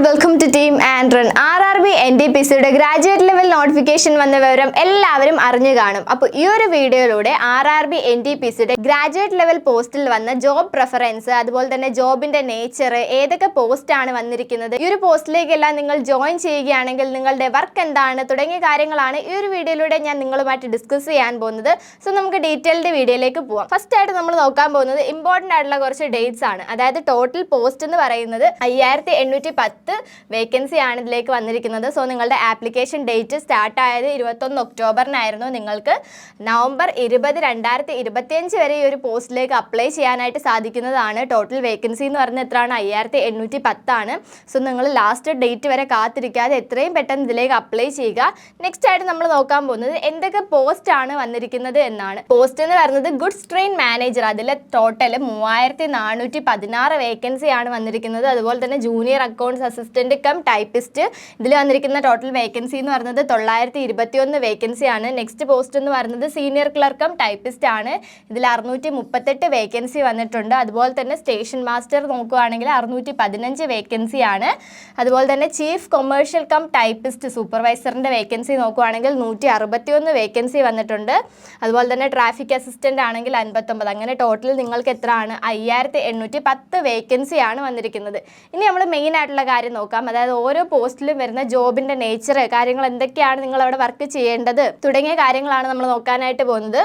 Welcome to team Andron R R B N T P സിയുടെ graduate notification വന്ന വിവരം എല്ലാവരും അറിഞ്ഞു കാണും. അപ്പോൾ ഈ ഒരു വീഡിയോയിലൂടെ R R B N T P സിയുടെ ഗ്രാജുവേറ്റ് ലെവൽ പോസ്റ്റിൽ വന്ന ജോബ് പ്രിഫറൻസ് അതുപോലെ തന്നെ ജോബിന്റെ നേച്ചർ ഏതൊക്കെ പോസ്റ്റ് ആണ് വന്നിരിക്കുന്നത്? ഈ ഒരു പോസ്റ്റിലേക്കെല്ലാം നിങ്ങൾ ജോയിൻ ചെയ്യുകയാണെങ്കിൽ നിങ്ങളുടെ വർക്ക് എന്താണ്? തുടങ്ങിയ കാര്യങ്ങളാണ് ഈ ഒരു വീഡിയോയിലൂടെ ഞാൻ നിങ്ങളുമായിട്ട് ഡിസ്കസ് ചെയ്യാൻ പോകുന്നത്. സോ നമുക്ക് ഡീറ്റെയിൽഡ് വീഡിയോയിലേക്ക് പോവാം. ഫസ്റ്റ് ആയിട്ട് നമ്മൾ നോക്കാൻ പോകുന്നത് ഇമ്പോർട്ടന്റ് ആയിട്ടുള്ള കുറച്ച് ഡേറ്റ്സ് ആണ്. അതായത് ടോട്ടൽ പോസ്റ്റ് എന്ന് പറയുന്നത് അയ്യായിരത്തി എണ്ണൂറ്റി പത്ത് വേക്കൻസി ആണ് ഇതിലേക്ക് വന്നിരിക്കുന്നത്. സോ നിങ്ങളുടെ ആപ്ലിക്കേഷൻ ഡേറ്റ് സ്റ്റാർട്ട് ആയത് ഇരുപത്തൊന്ന് ഒക്ടോബറിനായിരുന്നു നിങ്ങൾക്ക് നവംബർ ഇരുപത് രണ്ടായിരത്തി ഇരുപത്തിയഞ്ച് വരെ ഈ ഒരു പോസ്റ്റിലേക്ക് അപ്ലൈ ചെയ്യാനായിട്ട് സാധിക്കുന്നതാണ്. ടോട്ടൽ വേക്കൻസി എന്ന് പറഞ്ഞാൽ എത്രയാണ്? അയ്യായിരത്തി എണ്ണൂറ്റി പത്താണ് സോ നിങ്ങൾ ലാസ്റ്റ് ഡേറ്റ് വരെ കാത്തിരിക്കാതെ എത്രയും പെട്ടെന്ന് ഇതിലേക്ക് അപ്ലൈ ചെയ്യുക. നെക്സ്റ്റ് ആയിട്ട് നമ്മൾ നോക്കാൻ പോകുന്നത് എന്തൊക്കെ പോസ്റ്റ് ആണ് വന്നിരിക്കുന്നത് എന്നാണ്. പോസ്റ്റ് എന്ന് പറയുന്നത് ഗുഡ്സ് ട്രെയിൻ മാനേജർ അതിൽ ടോട്ടൽ മൂവായിരത്തി നാനൂറ്റി പതിനാറ് വേക്കൻസി ആണ് വന്നിരിക്കുന്നത്. അതുപോലെ തന്നെ junior accounts assistant cum typist ഇതിൽ വന്നിരിക്കുന്ന ടോട്ടൽ വേക്കൻസി എന്ന് പറയുന്നത് തൊള്ളായിരത്തി ഇരുപത്തിയൊന്ന് വേക്കൻസി ആണ്. നെക്സ്റ്റ് പോസ്റ്റ് എന്ന് പറയുന്നത് സീനിയർ ക്ലർക്കും ടൈപ്പിസ്റ്റ് ആണ്. ഇതിൽ അറുന്നൂറ്റി മുപ്പത്തെട്ട് വേക്കൻസി വന്നിട്ടുണ്ട്. അതുപോലെ തന്നെ സ്റ്റേഷൻ മാസ്റ്റർ നോക്കുകയാണെങ്കിൽ അറുന്നൂറ്റി പതിനഞ്ച് വേക്കൻസി ആണ്. അതുപോലെ തന്നെ ചീഫ് കൊമേഴ്ഷ്യൽ കം ടൈപ്പിസ്റ്റ് സൂപ്പർവൈസറിന്റെ വേക്കൻസി നോക്കുകയാണെങ്കിൽ നൂറ്റി അറുപത്തിയൊന്ന് വേക്കൻസി വന്നിട്ടുണ്ട്. അതുപോലെ തന്നെ ട്രാഫിക് അസിസ്റ്റന്റ് ആണെങ്കിൽ അൻപത്തൊമ്പത്. അങ്ങനെ ടോട്ടൽ നിങ്ങൾക്ക് എത്ര ആണ് അയ്യായിരത്തി എണ്ണൂറ്റി പത്ത് വേക്കൻസി ആണ് വന്നിരിക്കുന്നത്. ഇനി നമ്മൾ മെയിൻ ആയിട്ടുള്ള കാര്യം നോക്കാം. അതായത് ഓരോ പോസ്റ്റിലും വരുന്ന ജോബിന്റെ നേച്ചർ കാര്യങ്ങൾ എന്തൊക്കെയാണ് നിങ്ങൾ അവിടെ വർക്ക് ചെയ്യേണ്ടത്? തുടങ്ങിയ കാര്യങ്ങളാണ് നമ്മൾ നോക്കാനായിട്ട് പോകുന്നത്.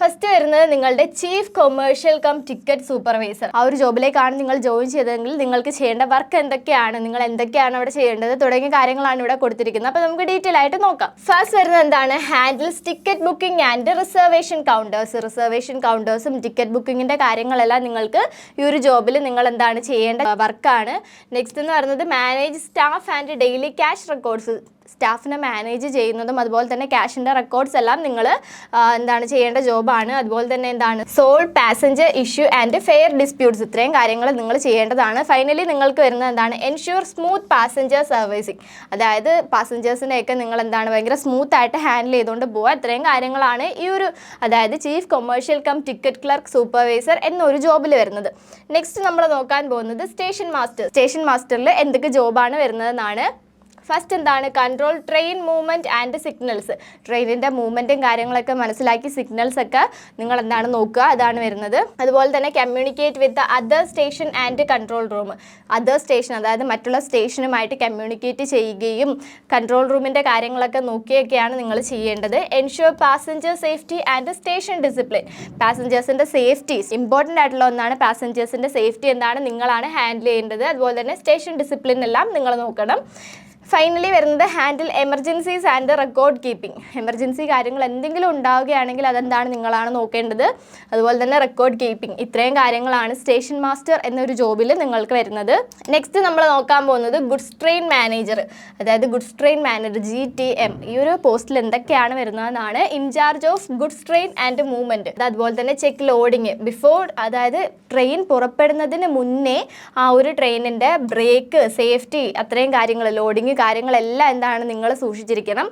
ഫസ്റ്റ് വരുന്നത് നിങ്ങളുടെ chief commercial cum ticket supervisor ആ ഒരു ജോബിലേക്കാണ് നിങ്ങൾ ജോയിൻ ചെയ്തതെങ്കിൽ നിങ്ങൾക്ക് ചെയ്യേണ്ട വർക്ക് എന്തൊക്കെയാണ്? നിങ്ങൾ എന്തൊക്കെയാണ് അവിടെ ചെയ്യേണ്ടത്? തുടങ്ങിയ കാര്യങ്ങളാണ് ഇവിടെ കൊടുത്തിരിക്കുന്നത്. അപ്പോൾ നമുക്ക് ഡീറ്റെയിൽ ആയിട്ട് നോക്കാം. ഫസ്റ്റ് വരുന്നത് എന്താണ്? Handles ticket booking and reservation counters reservation കൗണ്ടേഴ്സും ticket ബുക്കിങ്ങിന്റെ കാര്യങ്ങളെല്ലാം നിങ്ങൾക്ക് ഈ ഒരു ജോബിൽ നിങ്ങൾ എന്താണ് ചെയ്യേണ്ട വർക്കാണ് നെക്സ്റ്റ് എന്ന് പറയുന്നത് manage staff and daily cash records സ്റ്റാഫിനെ മാനേജ് ചെയ്യുന്നതും അതുപോലെ തന്നെ ക്യാഷിന്റെ റെക്കോർഡ്സ് എല്ലാം നിങ്ങൾ എന്താണ് ചെയ്യേണ്ട ജോബാണ്. അതുപോലെ തന്നെ എന്താണ് solve passenger issue and fare disputes ഇത്രയും കാര്യങ്ങൾ നിങ്ങൾ ചെയ്യേണ്ടതാണ്. ഫൈനലി നിങ്ങൾക്ക് വരുന്നത് എന്താണ് എൻഷുർ സ്മൂത്ത് പാസഞ്ചർ സർവീസിങ് അതായത് പാസഞ്ചേഴ്സിനെയൊക്കെ നിങ്ങൾ എന്താണ് ഭയങ്കര സ്മൂത്ത് ആയിട്ട് ഹാൻഡിൽ ചെയ്തുകൊണ്ട് പോവുക. ഇത്രയും കാര്യങ്ങളാണ് ഈ ഒരു അതായത് chief commercial cum ticket clerk supervisor എന്നൊരു ജോബിൽ വരുന്നത്. നെക്സ്റ്റ് നമ്മൾ നോക്കാൻ പോകുന്നത് സ്റ്റേഷൻ മാസ്റ്റർ സ്റ്റേഷൻ മാസ്റ്ററിൽ എന്തൊക്കെ ജോബാണ് വരുന്നതെന്നാണ്. ഫസ്റ്റ് എന്താണ്? Control train movement and signals ട്രെയിനിന്റെ മൂവ്മെന്റും കാര്യങ്ങളൊക്കെ മനസ്സിലാക്കി സിഗ്നൽസ് ഒക്കെ നിങ്ങൾ എന്താണ് നോക്കുക? അതാണ് വരുന്നത്. അതുപോലെ തന്നെ communicate with other station and control room other station അതായത് മറ്റുള്ള സ്റ്റേഷനുമായിട്ട് കമ്മ്യൂണിക്കേറ്റ് ചെയ്യുകയും കൺട്രോൾ റൂമിന്റെ കാര്യങ്ങളൊക്കെ നോക്കിയൊക്കെയാണ് നിങ്ങൾ ചെയ്യേണ്ടത്. Ensure passenger safety and station discipline പാസഞ്ചേഴ്സിന്റെ safety important ആയിട്ടുള്ള ഒന്നാണ് പാസഞ്ചേഴ്സിന്റെ സേഫ്റ്റി എന്താണ്? നിങ്ങളാണ് ഹാൻഡിൽ ചെയ്യേണ്ടത്. അതുപോലെ തന്നെ സ്റ്റേഷൻ ഡിസിപ്ലിൻ എല്ലാം നിങ്ങൾ നോക്കണം. ഫൈനലി വരുന്നത് handle emergencies and record keeping emergency കാര്യങ്ങൾ എന്തെങ്കിലും ഉണ്ടാവുകയാണെങ്കിൽ അതെന്താണ് നിങ്ങളാണ് നോക്കേണ്ടത്? അതുപോലെ തന്നെ റെക്കോർഡ് കീപ്പിംഗ് ഇത്രയും കാര്യങ്ങളാണ് സ്റ്റേഷൻ മാസ്റ്റർ എന്നൊരു ജോബിൽ നിങ്ങൾക്ക് വരുന്നത്. നെക്സ്റ്റ് നമ്മൾ നോക്കാൻ പോകുന്നത് ഗുഡ്സ് ട്രെയിൻ മാനേജർ അതായത് goods train manager G T M ഈ ഒരു പോസ്റ്റിൽ എന്തൊക്കെയാണ് വരുന്നതെന്നാണ് incharge of goods train and movement അതുപോലെ തന്നെ ചെക്ക് ലോഡിങ് ബിഫോർ അതായത് ട്രെയിൻ പുറപ്പെടുന്നതിന് മുന്നേ ആ ഒരു ട്രെയിനിന്റെ ബ്രേക്ക് സേഫ്റ്റി അത്രയും കാര്യങ്ങൾ ലോഡിങ് കാര്യങ്ങളെല്ലാം എന്താണ് നിങ്ങൾ സൂക്ഷിച്ചിരിക്കണം.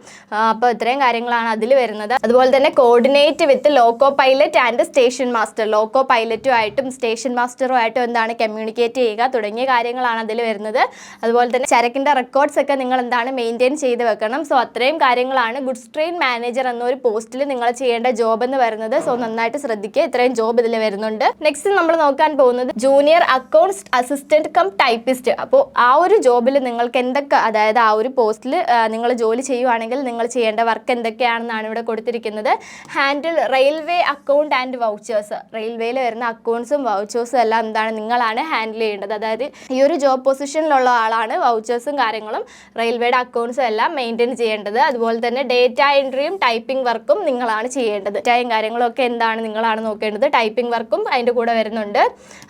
അപ്പോൾ ഇത്രയും കാര്യങ്ങളാണ് അതിൽ വരുന്നത്. അതുപോലെ തന്നെ coordinate with loco pilot and station master loco പൈലറ്റുമായിട്ടും station മാസ്റ്ററുമായിട്ടും എന്താണ് കമ്മ്യൂണിക്കേറ്റ് ചെയ്യുക തുടങ്ങിയ കാര്യങ്ങളാണ് അതിൽ വരുന്നത്. അതുപോലെ തന്നെ ചരക്കിന്റെ റെക്കോർഡ്സ് ഒക്കെ നിങ്ങൾ എന്താണ് മെയിന്റെയിൻ ചെയ്ത് വെക്കണം. സോ അത്രയും കാര്യങ്ങളാണ് ഗുഡ്സ് ട്രെയിൻ മാനേജർ എന്നൊരു പോസ്റ്റിൽ നിങ്ങൾ ചെയ്യേണ്ട ജോബ് എന്ന് വരുന്നത് സോ നന്നായിട്ട് ശ്രദ്ധിക്കുക. ഇത്രയും ജോബ് ഇതിൽ വരുന്നുണ്ട്. നെക്സ്റ്റ് നമ്മൾ നോക്കാൻ പോകുന്നത് junior accounts assistant cum typist അപ്പോൾ ആ ഒരു ജോബിൽ നിങ്ങൾക്ക് എന്തൊക്കെ അതായത് ആ ഒരു പോസ്റ്റിൽ നിങ്ങൾ ജോലി ചെയ്യുവാണെങ്കിൽ നിങ്ങൾ ചെയ്യേണ്ട വർക്ക് എന്തൊക്കെയാണെന്നാണ് ഇവിടെ കൊടുത്തിരിക്കുന്നത്. Handle railway account and vouchers റെയിൽവേയിൽ വരുന്ന അക്കൗണ്ട്സും വൗച്ചേഴ്സും എല്ലാം എന്താണ് നിങ്ങളാണ് ഹാൻഡിൽ ചെയ്യേണ്ടത്. അതായത് ഈ ഒരു ജോബ് പൊസിഷനിലുള്ള ആളാണ് വൗച്ചേഴ്സും കാര്യങ്ങളും റെയിൽവേയുടെ അക്കൗണ്ട്സും എല്ലാം മെയിന്റെയിൻ ചെയ്യേണ്ടത്. അതുപോലെ തന്നെ ഡേറ്റ എൻട്രിയും ടൈപ്പിംഗ് വർക്കും നിങ്ങളാണ് ചെയ്യേണ്ടത്. ഡേറ്റയും കാര്യങ്ങളൊക്കെ എന്താണ് നിങ്ങളാണ് നോക്കേണ്ടത്? ടൈപ്പിംഗ് വർക്കും അതിന്റെ കൂടെ വരുന്നുണ്ട്.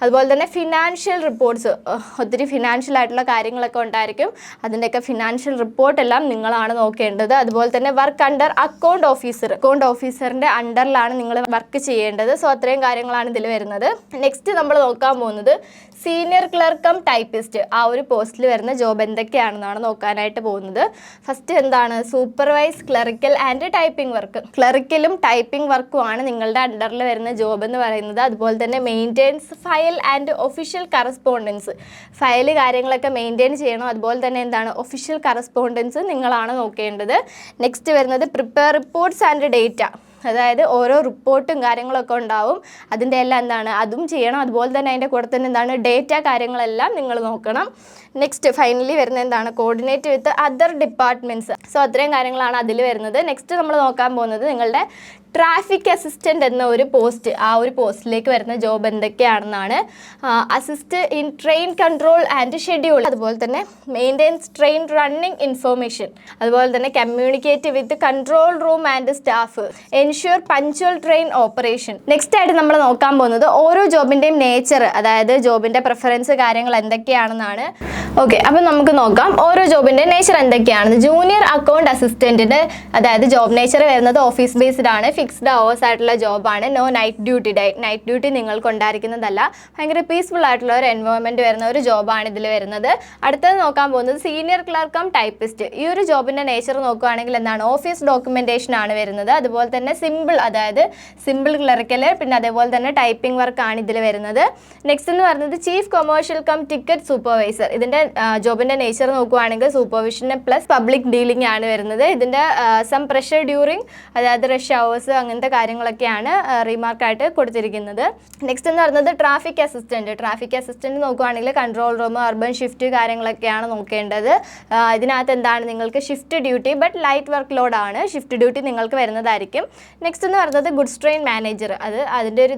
അതുപോലെ തന്നെ ഫിനാൻഷ്യൽ റിപ്പോർട്ട്സ് ഒത്തിരി ഫിനാൻഷ്യൽ ആയിട്ടുള്ള കാര്യങ്ങളൊക്കെ ഉണ്ടായിരിക്കും. അതിന്റെയൊക്കെ ഫിനാൻഷ്യൽ റിപ്പോർട്ട് എല്ലാം നിങ്ങളാണ് നോക്കേണ്ടത്. അതുപോലെ തന്നെ work under account officer account ഓഫീസറിന്റെ അണ്ടറിലാണ് നിങ്ങൾ വർക്ക് ചെയ്യേണ്ടത്. സോ അത്രയും കാര്യങ്ങളാണ് ഇതിൽ വരുന്നത്. നെക്സ്റ്റ് നമ്മൾ നോക്കാൻ പോകുന്നത് സീനിയർ ക്ലർക്കം ടൈപ്പിസ്റ്റ് ആ ഒരു പോസ്റ്റിൽ വരുന്ന ജോബ് എന്തൊക്കെയാണെന്നാണ് നോക്കാനായിട്ട് പോകുന്നത്. ഫസ്റ്റ് എന്താണ്? Supervise clerical and typing work ക്ലറിക്കലും typing വർക്കുമാണ് നിങ്ങളുടെ അണ്ടറിൽ വരുന്ന ജോബ് എന്ന് പറയുന്നത്. അതുപോലെ തന്നെ maintains file and official correspondence file കാര്യങ്ങളൊക്കെ മെയിന്റെയിൻ ചെയ്യണം. അതുപോലെ തന്നെ എന്താണ്? ഒഫീഷ്യൽ കറസ്പോണ്ടൻസ് നിങ്ങളാണ് നോക്കേണ്ടത്. നെക്സ്റ്റ് വരുന്നത് പ്രിപ്പയർ റിപ്പോർട്ട്സ് ആൻഡ് ഡേറ്റ അതായത് ഓരോ റിപ്പോർട്ടും കാര്യങ്ങളൊക്കെ ഉണ്ടാവും. അതിന്റെ എല്ലാം എന്താണ് അതും ചെയ്യണം. അതുപോലെ തന്നെ അതിന്റെ കൂടെ തന്നെ എന്താണ് ഡേറ്റ കാര്യങ്ങളെല്ലാം നിങ്ങൾ നോക്കണം. നെക്സ്റ്റ് ഫൈനലി വരുന്ന എന്താണ്? Coordinate with other departments so അത്രയും കാര്യങ്ങളാണ് അതിൽ വരുന്നത്. നെക്സ്റ്റ് നമ്മൾ നോക്കാൻ പോകുന്നത് നിങ്ങളുടെ ട്രാഫിക് അസിസ്റ്റന്റ് എന്ന ഒരു പോസ്റ്റ് ആ ഒരു പോസ്റ്റിലേക്ക് വരുന്ന job എന്തൊക്കെയാണെന്നാണ്. Assist in train control and schedule അതുപോലെ തന്നെ മെയിന്റെയിൻസ് ട്രെയിൻ റണ്ണിങ് ഇൻഫോർമേഷൻ അതുപോലെ തന്നെ communicate with control room and staff ensure punctual train operation next ആയിട്ട് നമ്മൾ നോക്കാൻ പോകുന്നത് ഓരോ ജോബിന്റെയും നേച്ചർ അതായത് ജോബിന്റെ പ്രിഫറൻസ് കാര്യങ്ങൾ എന്തൊക്കെയാണെന്നാണ്. ഓക്കെ അപ്പം നമുക്ക് നോക്കാം. ഓരോ ജോബിന്റെ നേച്ചർ എന്തൊക്കെയാണ്? ജൂനിയർ അക്കൗണ്ട് അസിസ്റ്റന്റിന് അതായത് ജോബ് നേച്ചർ വരുന്നത് ഓഫീസ് ബേസ്ഡ് ആണ്. ഫിക്സ്ഡ് അവേഴ്സ് ആയിട്ടുള്ള ജോബാണ് no night duty day night duty നിങ്ങൾക്ക് ഉണ്ടായിരിക്കുന്നതല്ല. ഭയങ്കര പീസ്ഫുൾ ആയിട്ടുള്ള ഒരു എൻവയോൺമെന്റ് വരുന്ന ഒരു ജോബാണ് ഇതിൽ വരുന്നത്. അടുത്തത് നോക്കാൻ പോകുന്നത് സീനിയർ ക്ലർക്കം ടൈപ്പിസ്റ്റ് ഈ ഒരു ജോബിന്റെ നേച്ചർ നോക്കുകയാണെങ്കിൽ എന്താണ്? ഓഫീസ് ഡോക്യുമെന്റേഷൻ ആണ് വരുന്നത്. അതുപോലെ തന്നെ സിമ്പിൾ അതായത് സിമ്പിൾ ക്ലറിക്കൽ പിന്നെ അതേപോലെ തന്നെ ടൈപ്പിംഗ് വർക്കാണ് ഇതിൽ വരുന്നത്. നെക്സ്റ്റ് എന്ന് പറയുന്നത് chief commercial cum ticket supervisor ഇതിന്റെ ജോബിന്റെ നേച്ചർ നോക്കുവാണെങ്കിൽ സൂപ്പർവിഷൻ പ്ലസ് പബ്ലിക് ഡീലിംഗ് ആണ് വരുന്നത്. ഇതിന്റെ സം പ്രഷർ ഡ്യൂറിങ് അതായത് റഷ് അവേഴ്സ് അങ്ങനത്തെ കാര്യങ്ങളൊക്കെയാണ് റീമാർക്കായിട്ട് കൊടുത്തിരിക്കുന്നത്. നെക്സ്റ്റ് എന്ന് പറയുന്നത് ട്രാഫിക് അസിസ്റ്റന്റ് ട്രാഫിക് അസിസ്റ്റന്റ് നോക്കുവാണെങ്കിൽ കൺട്രോൾ റൂം അർബൻ ഷിഫ്റ്റ് കാര്യങ്ങളൊക്കെയാണ് നോക്കേണ്ടത്. ഇതിനകത്ത് എന്താണ് നിങ്ങൾക്ക് shift duty but light work load ആണ്. ഷിഫ്റ്റ് ഡ്യൂട്ടി നിങ്ങൾക്ക് വരുന്നതായിരിക്കും. നെക്സ്റ്റ് എന്ന് പറയുന്നത് ഗുഡ്സ് ട്രെയിൻ മാനേജർ അത് അതിന്റെ ഒരു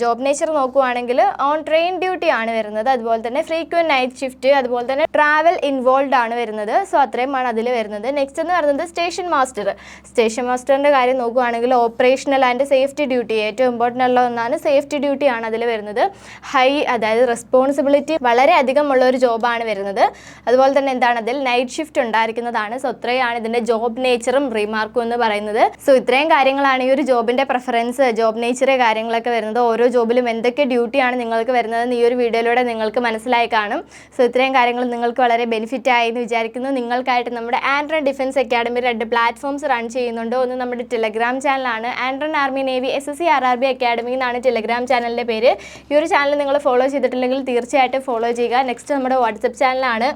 ജോബ് നേച്ചർ നോക്കുവാണെങ്കിൽ ഓൺ ട്രെയിൻ ഡ്യൂട്ടി ആണ് വരുന്നത്. അതുപോലെ തന്നെ ഫ്രീക്വന്റ് നൈറ്റ് ഷിഫ്റ്റ് അതുപോലെ തന്നെ ട്രാവൽ ഇൻവോൾവ് ആണ് വരുന്നത്. സോ അത്രയുമാണ് അതിൽ വരുന്നത്. നെക്സ്റ്റ് എന്ന് പറയുന്നത് സ്റ്റേഷൻ മാസ്റ്റർ സ്റ്റേഷൻ മാസ്റ്ററിന്റെ കാര്യം നോക്കുകയാണെങ്കിൽ ഓപ്പറേഷണൽ ആൻഡ് സേഫ്റ്റി ഡ്യൂട്ടി ഏറ്റവും ഇമ്പോർട്ടന്റ് ഉള്ള ഒന്നാണ് സേഫ്റ്റി ഡ്യൂട്ടി ആണ് അതിൽ വരുന്നത്. ഹൈ അതായത് റെസ്പോൺസിബിലിറ്റി വളരെ അധികം ഉള്ള ഒരു ജോബാണ് വരുന്നത്. അതുപോലെ തന്നെ എന്താണ് അതിൽ നൈറ്റ് ഷിഫ്റ്റ് ഉണ്ടായിരിക്കുന്നതാണ്. സോ ഇത്രയാണ് ഇതിന്റെ ജോബ് നേച്ചറും റീമാർക്കും എന്ന് പറയുന്നത്. സോ ഇത്രയും കാര്യങ്ങളാണ് ഈ ഒരു ജോബിന്റെ പ്രിഫറൻസ് ജോബ് നേച്ചർ കാര്യങ്ങളൊക്കെ വരുന്നത്. ഓരോ ജോബിലും എന്തൊക്കെ ഡ്യൂട്ടിയാണ് നിങ്ങൾക്ക് വരുന്നതെന്ന് ഈ ഒരു വീഡിയോയിലൂടെ നിങ്ങൾക്ക് മനസ്സിലായി കാണും. സോ ഇത്രയും കാര്യങ്ങൾ നിങ്ങൾക്ക് വളരെ ബെനിഫിറ്റ് ആയി എന്ന് വിചാരിക്കുന്നു. നിങ്ങൾക്കായിട്ട് നമ്മുടെ ആൻഡ്രൺ ഡിഫൻസ് അക്കാഡമി രണ്ട് പ്ലാറ്റ്ഫോംസ് റൺ ചെയ്യുന്നുണ്ട്. ഒന്ന് നമ്മുടെ ടെലഗ്രാം ചാനലാണ് Andron Army Navy S S C R R B Academy എന്നാണ് ടെലഗ്രാം ചാനലിന്റെ പേര്. ഈ ഒരു ചാനൽ നിങ്ങൾ ഫോളോ ചെയ്തിട്ടില്ലെങ്കിൽ തീർച്ചയായിട്ടും ഫോളോ ചെയ്യുക. നെക്സ്റ്റ് നമ്മുടെ വാട്സപ്പ് ചാനലാണ്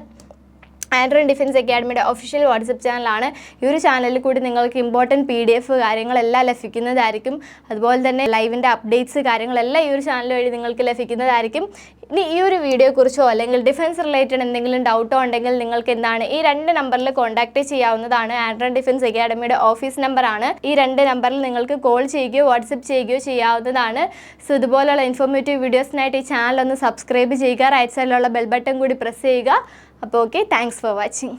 ആൻഡ്രോയിൻ ഡിഫൻസ് അക്കാഡമിയുടെ ഒഫീഷ്യൽ വാട്സപ്പ് ചാനലാണ് ഈ ഒരു ചാനലിൽ കൂടി നിങ്ങൾക്ക് ഇമ്പോർട്ടന്റ് പി ഡി എഫ് കാര്യങ്ങളെല്ലാം ലഭിക്കുന്നതായിരിക്കും. അതുപോലെ തന്നെ ലൈവിന്റെ അപ്ഡേറ്റ്സ് കാര്യങ്ങളെല്ലാം ഈ ഒരു ചാനൽ വഴി നിങ്ങൾക്ക് ലഭിക്കുന്നതായിരിക്കും. ഇനി ഈ ഒരു വീഡിയോയെക്കുറിച്ചോ അല്ലെങ്കിൽ ഡിഫൻസ് റിലേറ്റഡ് എന്തെങ്കിലും ഡൗട്ടോ ഉണ്ടെങ്കിൽ നിങ്ങൾക്ക് എന്താണ്? ഈ രണ്ട് നമ്പറിൽ കോൺടാക്ട് ചെയ്യാവുന്നതാണ് ആൻഡ്രോയിൻ ഡിഫൻസ് അക്കാഡമിയുടെ ഓഫീസ് നമ്പറാണ് ഈ രണ്ട് നമ്പറിൽ നിങ്ങൾക്ക് കോൾ ചെയ്യുകയോ വാട്സപ്പ് ചെയ്യുകയോ ചെയ്യാവുന്നതാണ്. സോ ഇതുപോലുള്ള ഇൻഫോർമേറ്റീവ് വീഡിയോസിനായിട്ട് ഈ ചാനൽ ഒന്ന് സബ്സ്ക്രൈബ് ചെയ്യുക റൈറ്റ് സൈഡിലുള്ള ബെൽ ബട്ടൺ കൂടി പ്രസ് ചെയ്യുക. അപ്പോൾ ഓക്കെ താങ്ക്സ് ഫോർ വാച്ചിങ്